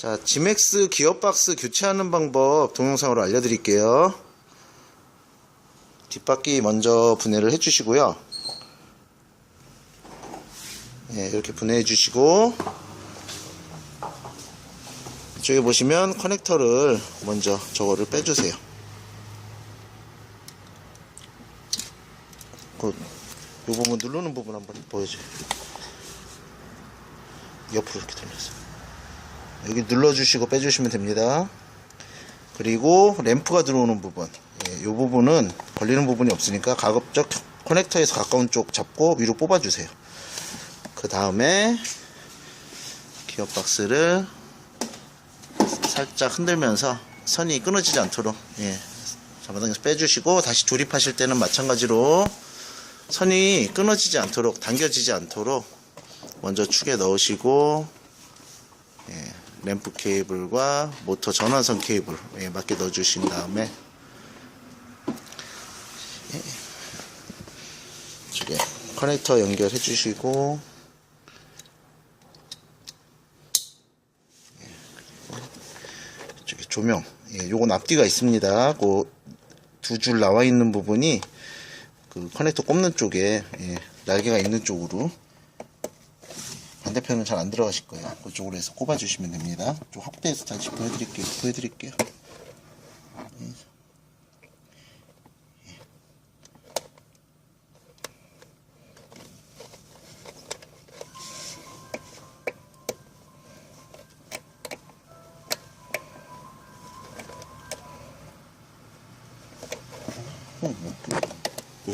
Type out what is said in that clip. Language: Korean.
자, 지맥스 기어박스 교체하는 방법 동영상으로 알려드릴게요. 뒷바퀴 먼저 분해를 해주시고요. 네, 이렇게 분해해 주시고 이쪽에 보시면 커넥터를 먼저 저거를 빼주세요. 그, 요 부분 누르는 부분 한번 보여줘요. 옆으로 이렇게 돌려서. 여기 눌러주시고 빼주시면 됩니다. 그리고 램프가 들어오는 부분. 예, 이 부분은 걸리는 부분이 없으니까 가급적 커넥터에서 가까운 쪽 잡고 위로 뽑아주세요. 그 다음에 기어박스를 살짝 흔들면서 선이 끊어지지 않도록 예, 잡아당겨서 빼주시고 다시 조립하실 때는 마찬가지로 선이 끊어지지 않도록 당겨지지 않도록 먼저 축에 넣으시고 예, 램프 케이블과 모터 전원선 케이블 예, 맞게 넣어 주신 다음에 예, 이쪽에 커넥터 연결해 주시고 이쪽에 조명 예, 요건 앞뒤가 있습니다. 그 두 줄 나와 있는 부분이 그 커넥터 꼽는 쪽에 예, 날개가 있는 쪽으로 반대편은 잘 안 들어가실 거예요. 그쪽으로 해서 꼽아주시면 됩니다. 좀 확대해서 다시 보여드릴게요. 보여드릴게요. 예. 어, 뭐, 그, 그,